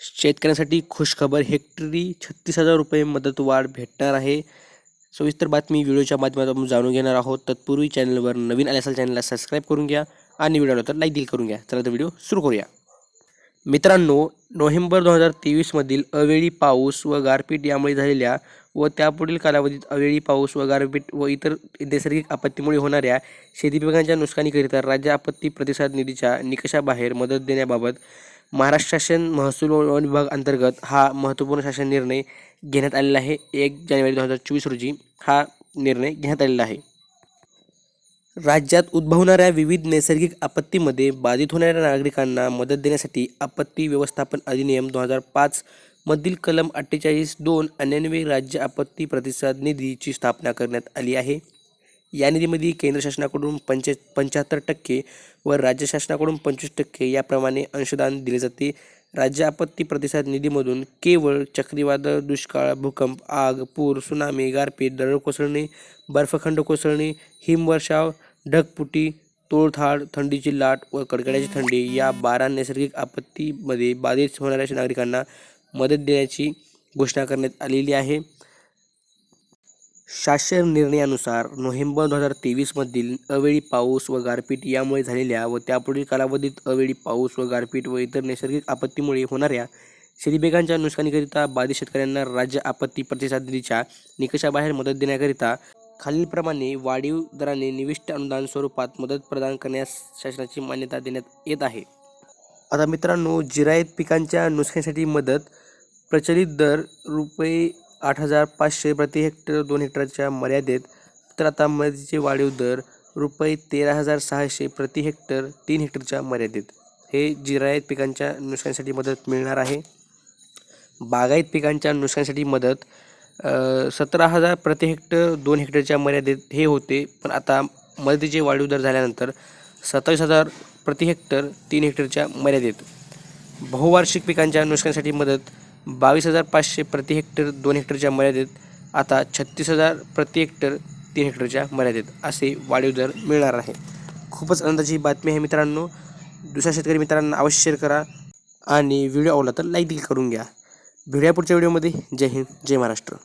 शेतकऱ्यांसाठी खुशखबर हेक्टरी छत्तीस हजार रुपये मदतवाढ भेटणार आहे. सविस्तर बातमी व्हिडिओच्या माध्यमातून जाणून घेणार आहोत. तत्पूर्वी चॅनलवर नवीन आले असाल चॅनलला सबस्क्राईब करून घ्या आणि व्हिडिओला तर लाईक देखील करून घ्या. चला तर व्हिडिओ सुरू करूया. मित्रांनो नोव्हेंबर दोन हजार तेवीसमधील अवेळी पाऊस व गारपीट यामुळे झालेल्या व त्यापुढील कालावधीत अवेळी पाऊस व गारपीट व इतर नैसर्गिक आपत्तीमुळे होणाऱ्या शेती पिकांच्या नुकसानीकरिता राज्य आपत्ती प्रतिसाद निधीच्या निकषाबाहेर मदत देण्याबाबत महाराष्ट्र शासन महसूल वन विभाग अंतर्गत हा महत्त्वपूर्ण शासन निर्णय घेण्यात आलेला आहे. एक जानेवारी दोन हजार चोवीस रोजी हा निर्णय घेण्यात आलेला आहे. राज्यात उद्भवणाऱ्या विविध नैसर्गिक आपत्तीमध्ये बाधित होणाऱ्या नागरिकांना मदत देण्यासाठी आपत्ती व्यवस्थापन अधिनियम दोन हजार पाच मधील कलम अठ्ठेचाळीस दोन अन्यान्वये राज्य आपत्ती प्रतिसाद निधीची स्थापना करण्यात आली आहे. या निधीमध्ये केंद्र शासनाकडून पंचे पंच्याहत्तर टक्के व राज्य शासनाकडून पंचवीस टक्के याप्रमाणे अंशदान दिले जाते. राज्य आपत्ती प्रतिसाद निधीमधून केवळ चक्रीवादळ दुष्काळ भूकंप आग पूर सुनामी गारपीट दरड कोसळणे बर्फखंड कोसळणे हिमवर्षाव ढगपुटी तोडथाड थंडीची लाट व कडकड्याची थंडी या बारा नैसर्गिक आपत्तीमध्ये बाधित होणाऱ्या नागरिकांना मदत देण्याची घोषणा करण्यात आलेली आहे. शासन निर्णयानुसार नोव्हेंबर दोन हजार तेवीसमधील अवेळी पाऊस व गारपीट यामुळे झालेल्या व त्यापुढील कालावधीत अवेळी पाऊस व गारपीट व इतर नैसर्गिक आपत्तीमुळे होणाऱ्या शेतीपिकांच्या नुकसानीकरिता बाधित शेतकऱ्यांना राज्य आपत्ती प्रतिसाद निधीच्या निकषाबाहेर मदत देण्याकरिता खालीलप्रमाणे वाढीव दराने निविष्ट अनुदान स्वरूपात मदत प्रदान करण्यास शासनाची मान्यता देण्यात येत आहे. आता मित्रांनो जिरायत पिकांच्या नुकसानीसाठी मदत प्रचलित दर रुपये आठ हजार पाचशे प्रति हेक्टर दोन हेक्टरच्या मर्यादेत. तर आता मर्यादेचे वाढीव दर रुपये तेरा हजार सहाशे प्रति हेक्टर तीन हेक्टरच्या मर्यादेत. हे जिरायत पिकांच्या नुकसानीसाठी मदत मिळणार आहे. बागायत पिकांच्या नुकसानीसाठी मदत सतरा हजार प्रति हेक्टर दोन हेक्टरच्या मर्यादेत हे होते. पण आता मदतीचे वाढीव दर झाल्यानंतर सत्तावीस हजार प्रति हेक्टर तीन हेक्टरच्या मर्यादेत. बहुवार्षिक पिकांच्या नुकसानीसाठी मदत बावीस हजार पाचशे प्रति हेक्टर दोन हेक्टरच्या मर्यादेत आता छत्तीस हजार प्रति हेक्टर तीन हेक्टरच्या मर्यादेत असे वाढीव दर मिळणार आहे. खूपच आनंदाची बातमी आहे मित्रांनो. दुसऱ्या शेतकरी मित्रांना अवश्य शेअर करा आणि व्हिडिओ आवडला तर लाईक देखील करून घ्या. भेटूया पुढच्या व्हिडिओमध्ये. जय हिंद जय महाराष्ट्र.